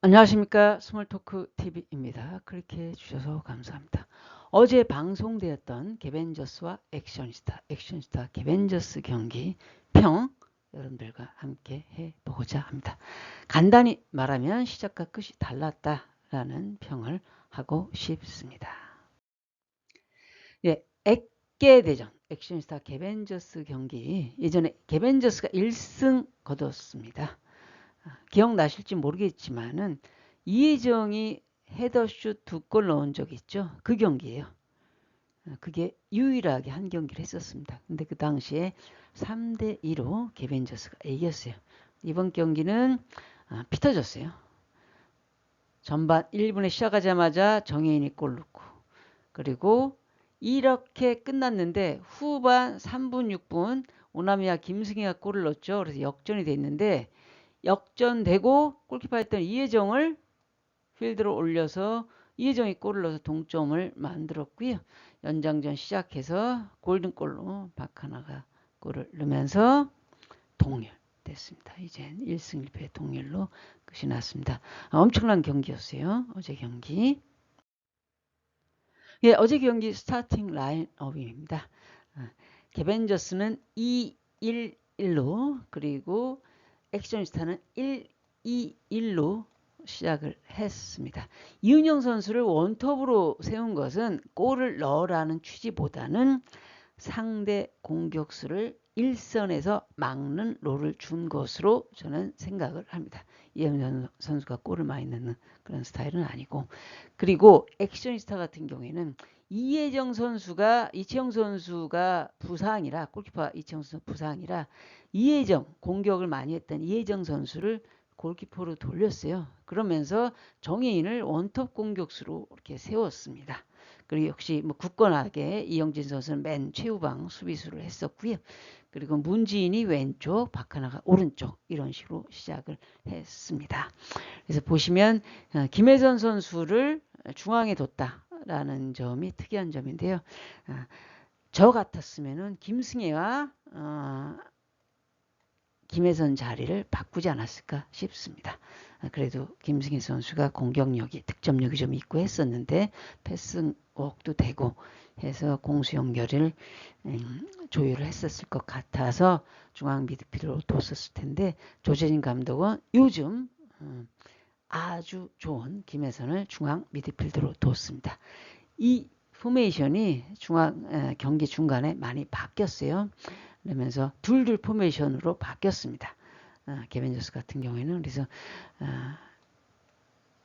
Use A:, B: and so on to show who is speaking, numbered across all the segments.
A: 안녕하십니까 스몰토크 TV입니다. 클릭해 주셔서 감사합니다. 어제 방송되었던 개벤저스와 액션스타, 액션스타 개벤저스 경기 평 여러분들과 함께 해보고자 합니다. 간단히 말하면 시작과 끝이 달랐다라는 평을 하고 싶습니다. 예, 액계 대전 액션스타 개벤저스 경기 예전에 개벤저스가 1승 거뒀습니다. 기억나실지 모르겠지만은 이혜정이 헤더슛 두 골 넣은 적 있죠. 그 경기예요. 어, 그게 유일하게 한 경기를 했었습니다. 근데 그 당시에 3대 2로 개벤저스가 이겼어요. 이번 경기는 아, 피 터졌어요. 전반 1분에 시작하자마자 정혜인이 골 넣고 그리고 이렇게 끝났는데 후반 3분 6분 오나미와 김승희가 골을 넣었죠. 그래서 역전이 됐는데 역전되고 골키퍼 했던 이혜정을 필드로 올려서 이혜정이 골을 넣어서 동점을 만들었고요. 연장전 시작해서 골든골로 박하나가 골을 넣으면서 동률 됐습니다. 이젠 1승 1패 동률로 끝이 났습니다. 아, 엄청난 경기였어요. 어제 경기. 예, 어제 경기 스타팅 라인업입니다. 아, 개벤저스는 2, 1, 1로 그리고 액션스타는 1, 2, 1로 시작을 했습니다. 이은영 선수를 원톱으로 세운 것은 골을 넣으라는 취지보다는 상대 공격수를 일선에서 막는 롤을 준 것으로 저는 생각을 합니다. 이은영 선수가 골을 많이 넣는 그런 스타일은 아니고 그리고 액션스타 같은 경우에는 이혜정 선수가 이채영 선수가 부상이라 골키퍼 이채영 선수 부상이라 이혜정 공격을 많이 했던 이혜정 선수를 골키퍼로 돌렸어요. 그러면서 정혜인을 원톱 공격수로 이렇게 세웠습니다. 그리고 역시 뭐 굳건하게 이영진 선수는 맨 최후방 수비수를 했었고요. 그리고 문지인이 왼쪽, 박하나가 오른쪽 이런 식으로 시작을 했습니다. 그래서 보시면 어, 김혜선 선수를 중앙에 뒀다라는 점이 특이한 점인데요. 아, 저 같았으면은 김승혜와 어, 김혜선 자리를 바꾸지 않았을까 싶습니다. 아, 그래도 김승희 선수가 공격력이 득점력이 좀 있고 했었는데 패스웍도 되고 해서 공수 연결을 음, 조율을 했었을 것 같아서 중앙 미드필더로 뒀었을 텐데 조재진 감독은 요즘 음, 아주 좋은 김혜선을 중앙 미드필더로 뒀습니다. 이 포메이션이 중앙 경기 중간에 많이 바뀌었어요. 그러면서 둘둘 포메이션으로 바뀌었습니다. 어, 개벤저스 같은 경우에는 그래서 어,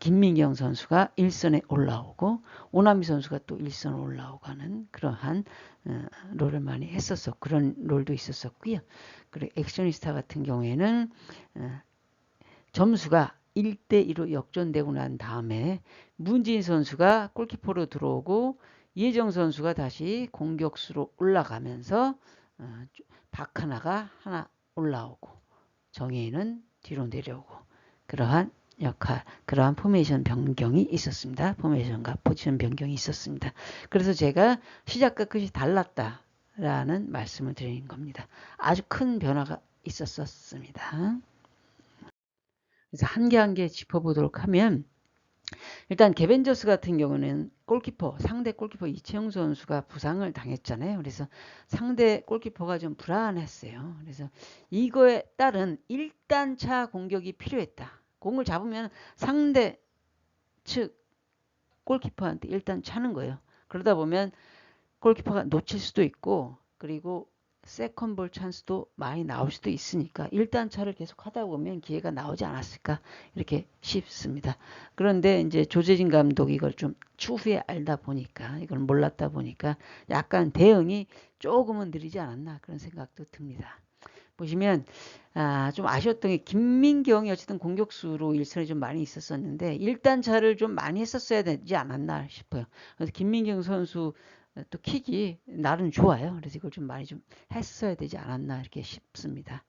A: 김민경 선수가 1선에 올라오고 오나미 선수가 또 1선 올라오고 하는 그러한 어, 롤을 많이 했었어 그런 롤도 있었었고요. 그리고 액션이스타 같은 경우에는 어, 점수가 1대2로 역전되고 난 다음에 문진 선수가 골키퍼로 들어오고 이혜정 선수가 다시 공격수로 올라가면서 어, 박하나가 하나 올라오고 정혜인은 뒤로 내려오고 그러한 역할, 그러한 포메이션 변경이 있었습니다. 포메이션과 포지션 변경이 있었습니다. 그래서 제가 시작과 끝이 달랐다라는 말씀을 드리는 겁니다. 아주 큰 변화가 있었습니다. 그래서 한 개 한 개 짚어보도록 하면 일단 개벤저스 같은 경우는 골키퍼 상대 골키퍼 이채영 선수가 부상을 당했잖아요. 그래서 상대 골키퍼가 좀 불안했어요. 그래서 이거에 따른 1단차 공격이 필요했다. 공을 잡으면 상대 측 골키퍼한테 일단 차는 거예요. 그러다 보면 골키퍼가 놓칠 수도 있고 그리고 세컨볼 찬스도 많이 나올 수도 있으니까 일단 차를 계속 하다 보면 기회가 나오지 않았을까 이렇게 싶습니다. 그런데 이제 조재진 감독이 이걸 좀 추후에 알다 보니까 이걸 몰랐다 보니까 약간 대응이 조금은 느리지 않았나 그런 생각도 듭니다. 보시면 아, 좀 아쉬웠던 게 김민경이 어쨌든 공격수로 일선에 좀 많이 있었었는데 일단 차를 좀 많이 했었어야 되지 않았나 싶어요. 그래서 김민경 선수 또 킥이 나름 좋아요. 그래서 이걸 좀 많이 좀 했어야 되지 않았나 이렇게 싶습니다.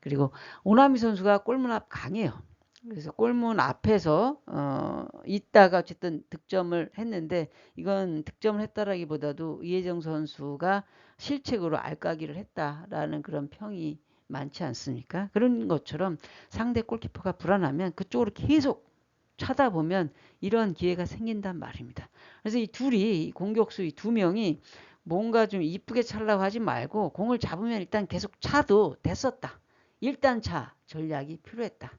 A: 그리고 오나미 선수가 골문 앞 강해요. 그래서 골문 앞에서 어, 있다가 어쨌든 득점을 했는데 이건 득점을 했다라기보다도 이혜정 선수가 실책으로 알까기를 했다라는 그런 평이 많지 않습니까? 그런 것처럼 상대 골키퍼가 불안하면 그쪽으로 계속 차다 보면 이런 기회가 생긴단 말입니다. 그래서 이 둘이 이 공격수 이 두 명이 뭔가 좀 이쁘게 차려고 하지 말고 공을 잡으면 일단 계속 차도 됐었다. 일단 차 전략이 필요했다.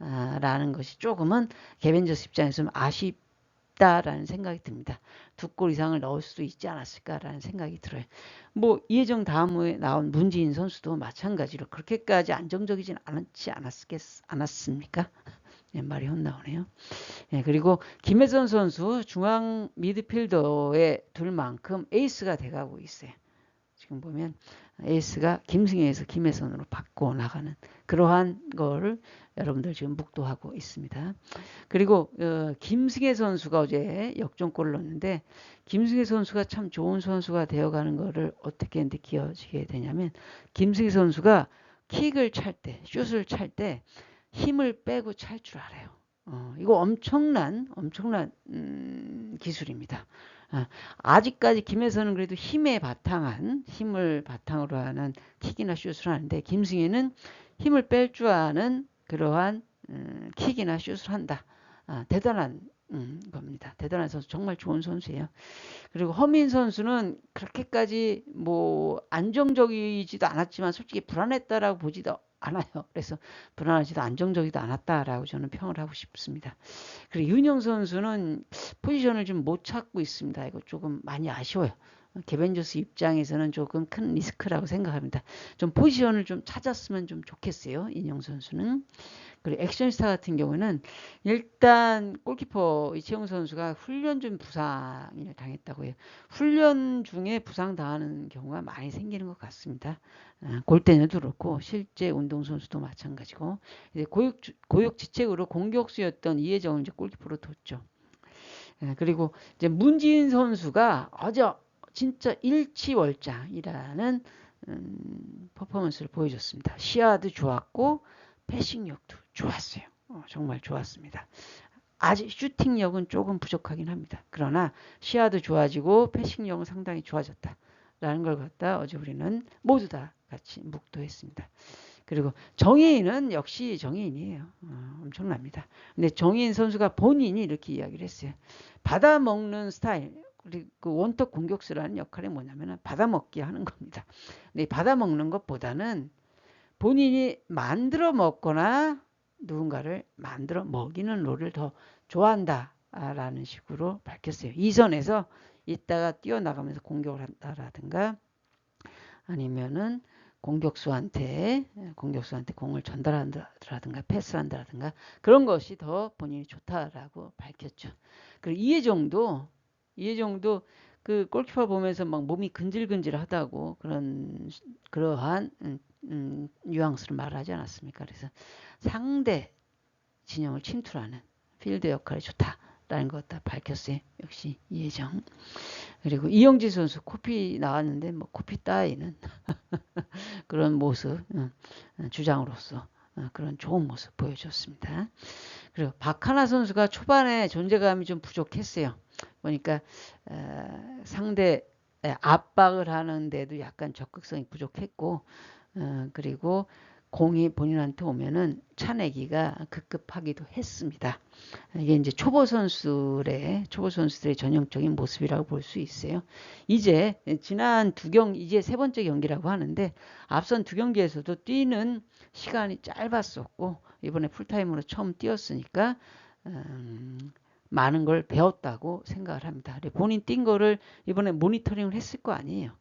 A: 아, 라는 것이 조금은 개벤저스 입장에서는 아쉽다라는 생각이 듭니다. 두 골 이상을 넣을 수도 있지 않았을까라는 생각이 들어요. 뭐 이혜정 다음에 나온 문지인 선수도 마찬가지로 그렇게까지 안정적이진 않았지 않았겠, 않았습니까? 예, 말이 헛나오네요. 예, 그리고 김혜선 선수 중앙 미드필더의 둘만큼 에이스가 돼가고 있어요. 지금 보면 에이스가 김승혜에서 김혜선으로 바꿔 나가는 그러한 걸 여러분들 지금 묵도하고 있습니다. 그리고 어, 김승혜 선수가 어제 역전골을 넣었는데 김승혜 선수가 참 좋은 선수가 되어가는 것을 어떻게 느껴지게 되냐면 김승혜 선수가 킥을 찰 때, 슛을 찰때 힘을 빼고 찰 줄 알아요. 어, 이거 엄청난 엄청난 음, 기술입니다. 아, 아직까지 김혜선은 그래도 힘에 바탕한 힘을 바탕으로 하는 킥이나 슛을 하는데 김승희는 힘을 뺄 줄 아는 그러한 음, 킥이나 슛을 한다. 아, 대단한 음, 겁니다. 대단한 선수, 정말 좋은 선수예요. 그리고 허민 선수는 그렇게까지 뭐 안정적이지도 않았지만 솔직히 불안했다라고 보지도 않아요. 그래서 불안하지도 안정적이도 않았다라고 저는 평을 하고 싶습니다. 그리고 윤영 선수는 포지션을 좀 못 찾고 있습니다. 이거 조금 많이 아쉬워요. 개벤저스 입장에서는 조금 큰 리스크라고 생각합니다. 좀 포지션을 좀 찾았으면 좀 좋겠어요. 인영 선수는. 그리고 액션스타 같은 경우는 일단 골키퍼 이채용 선수가 훈련 중 부상을 당했다고 해요. 훈련 중에 부상 당하는 경우가 많이 생기는 것 같습니다. 아, 골대녀도 그렇고 실제 운동선수도 마찬가지고 이제 고육, 고육지책으로 공격수였던 이혜정을 이제 골키퍼로 뒀죠. 예, 그리고 이제 문지인 선수가 어제 진짜 일치월장이라는 음, 퍼포먼스를 보여줬습니다. 시야도 좋았고 패싱력도 좋았어요. 어, 정말 좋았습니다. 아직 슈팅력은 조금 부족하긴 합니다. 그러나 시야도 좋아지고 패싱력은 상당히 좋아졌다 라는 걸 갖다 어제 우리는 모두 다 같이 묵도했습니다. 그리고 정혜인은 역시 정혜인이에요. 어, 엄청납니다. 근데 정혜인 선수가 본인이 이렇게 이야기를 했어요. 받아먹는 스타일, 그 원톱 공격수라는 역할이 뭐냐면 받아먹기 하는 겁니다. 근데 받아먹는 것보다는 본인이 만들어 먹거나 누군가를 만들어 먹이는 롤을 더 좋아한다라는 식으로 밝혔어요. 이선에서 있다가 뛰어나가면서 공격을 한다라든가 아니면은 공격수한테 공격수한테 공을 전달한다라든가 패스한다라든가 그런 것이 더 본인이 좋다라고 밝혔죠. 그리고 이해정도 이해정도 그 골키퍼 보면서 막 몸이 근질근질하다고 그런 그러한 음, 음, 뉘앙스를 말하지 않았습니까? 그래서 상대 진영을 침투하는 필드 역할이 좋다라는 것 다 밝혔어요. 역시 이혜정. 그리고 이영지 선수 코피 나왔는데 뭐 코피 따위는 그런 모습 어, 주장으로서 어, 그런 좋은 모습 보여줬습니다. 그리고 박하나 선수가 초반에 존재감이 좀 부족했어요. 보니까 어, 상대 압박을 하는데도 약간 적극성이 부족했고 어, 그리고 공이 본인한테 오면은 차내기가 급급하기도 했습니다. 이게 이제 초보 선수들의 초보 선수들의 전형적인 모습이라고 볼 수 있어요. 이제 지난 두 경 이제 세 번째 경기라고 하는데 앞선 두 경기에서도 뛰는 시간이 짧았었고 이번에 풀타임으로 처음 뛰었으니까 음, 많은 걸 배웠다고 생각을 합니다. 본인 뛴 거를 이번에 모니터링을 했을 거 아니에요.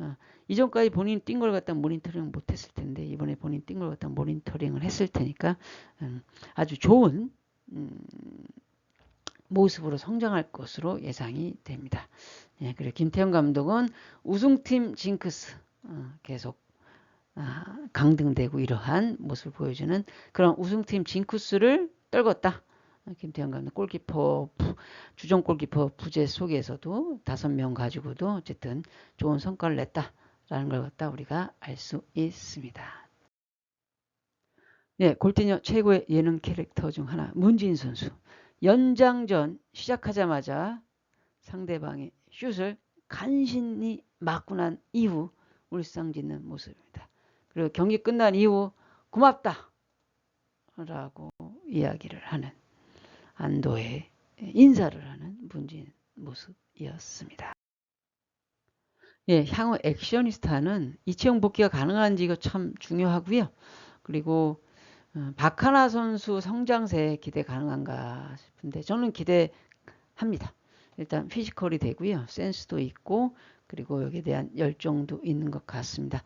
A: 어, 이전까지 본인 뛴 걸 갖다 모니터링 못했을 텐데 이번에 본인 뛴 걸 갖다 모니터링을 했을 테니까 음, 아주 좋은 음, 모습으로 성장할 것으로 예상이 됩니다. 예, 그리고 김태형 감독은 우승팀 징크스 어, 계속 아, 강등되고 이러한 모습을 보여주는 그런 우승팀 징크스를 떨궜다. 김태형 감독 골키퍼 주전 골키퍼 부재 속에서도 다섯 명 가지고도 어쨌든 좋은 성과를 냈다라는 걸 갖다 우리가 알 수 있습니다. 네, 골대녀 최고의 예능 캐릭터 중 하나 문진 선수. 연장전 시작하자마자 상대방의 슛을 간신히 맞고 난 이후 울상 짓는 모습입니다. 그리고 경기 끝난 이후 고맙다 라고 이야기를 하는 안도의 인사를 하는 문재인 모습이었습니다. 예, 향후 액션이스타는 이치형 복귀가 가능한지 이거 참 중요하고요. 그리고 어, 박하나 선수 성장세 기대 가능한가 싶은데 저는 기대합니다. 일단 피지컬이 되고요. 센스도 있고 그리고 여기에 대한 열정도 있는 것 같습니다.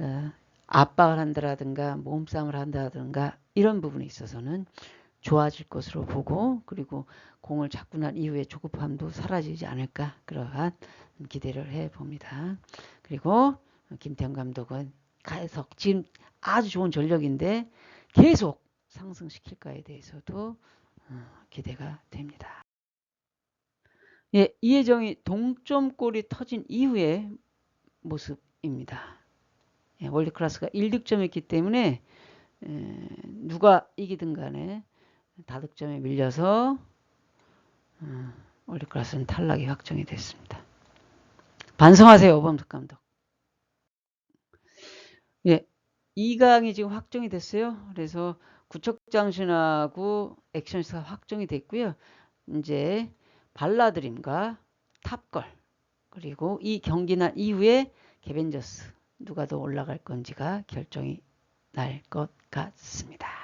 A: 어, 압박을 한다라든가 몸싸움을 한다든가 이런 부분에 있어서는 좋아질 것으로 보고 그리고 공을 잡고 난 이후에 조급함도 사라지지 않을까 그러한 기대를 해 봅니다. 그리고 김태형 감독은 계속 지금 아주 좋은 전력인데 계속 상승시킬까에 대해서도 어, 기대가 됩니다. 예, 이혜정이 동점골이 터진 이후의 모습입니다. 예, 월드클래스가 1득점했기 때문에 에, 누가 이기든 간에 다득점에 밀려서 어, 월드클래스는 탈락이 확정이 됐습니다. 반성하세요, 오범석 감독. 예, 2강이 지금 확정이 됐어요. 그래서 구척장신하고 액션스가 확정이 됐고요. 이제 발라드림과 탑걸 그리고 이 경기 난 이후에 개벤저스 누가 더 올라갈 건지가 결정이 날 것 같습니다.